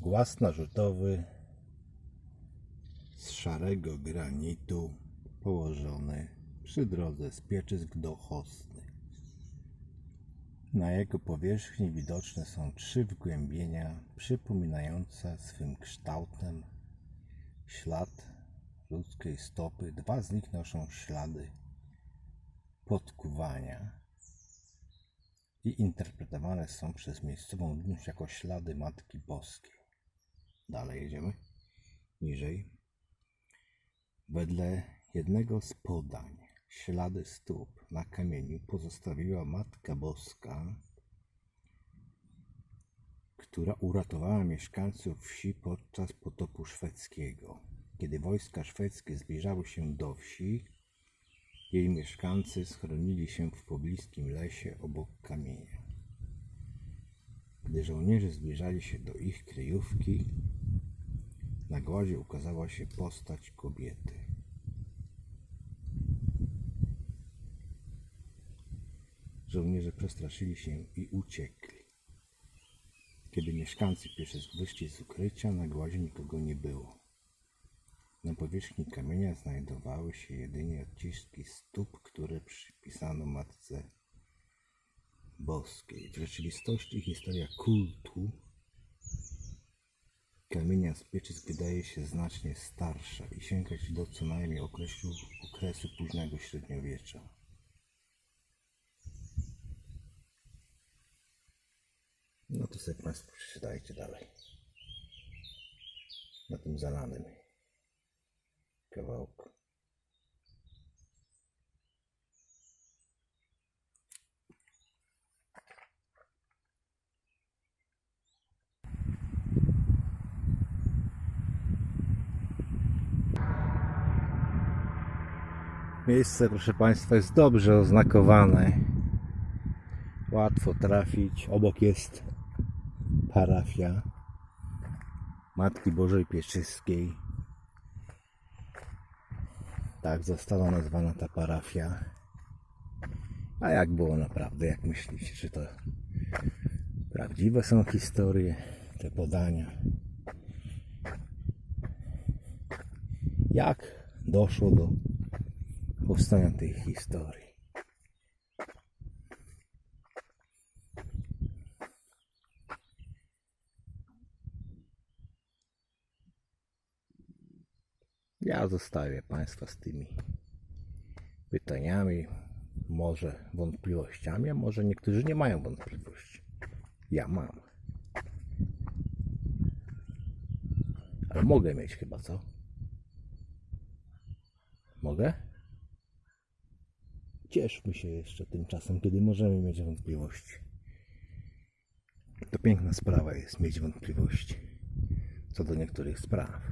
Głaz narzutowy z szarego granitu położony przy drodze z Pieczysk do Chostny. Na jego powierzchni widoczne są trzy wgłębienia przypominające swym kształtem ślad ludzkiej stopy. Dwa z nich noszą ślady podkuwania i interpretowane są przez miejscową ludność jako ślady Matki Boskiej. Dalej jedziemy. Niżej. Wedle jednego z podań ślady stóp na kamieniu pozostawiła Matka Boska, która uratowała mieszkańców wsi podczas potopu szwedzkiego. Kiedy wojska szwedzkie zbliżały się do wsi, jej mieszkańcy schronili się w pobliskim lesie obok kamienia. Gdy żołnierze zbliżali się do ich kryjówki, na głazie ukazała się postać kobiety. Żołnierze przestraszyli się i uciekli. Kiedy mieszkańcy Pieszysk wyszli z ukrycia, na głazie nikogo nie było. Na powierzchni kamienia znajdowały się jedynie odciski stóp, które przypisano Matce Boskiej. W rzeczywistości historia kultu kamienia z Pieczysk wydaje się znacznie starsza i sięgać do co najmniej okresu, okresu późnego średniowiecza. No to sobie Państwo przeczytajcie dalej. Na tym zalanym kawałku. Miejsce, proszę Państwa, jest dobrze oznakowane. Łatwo trafić. Obok jest parafia Matki Bożej Pieczyskiej. Tak została nazwana ta parafia. A jak było naprawdę? Jak myślicie? Czy to prawdziwe są historie, te podania? Jak doszło do powstania tej historii? Ja zostawię Państwa z tymi pytaniami, może wątpliwościami, a może niektórzy nie mają wątpliwości. Ja mam. Ale mogę mieć chyba, co? Mogę? Cieszmy się jeszcze tym czasem, kiedy możemy mieć wątpliwości. To piękna sprawa jest mieć wątpliwości co do niektórych spraw.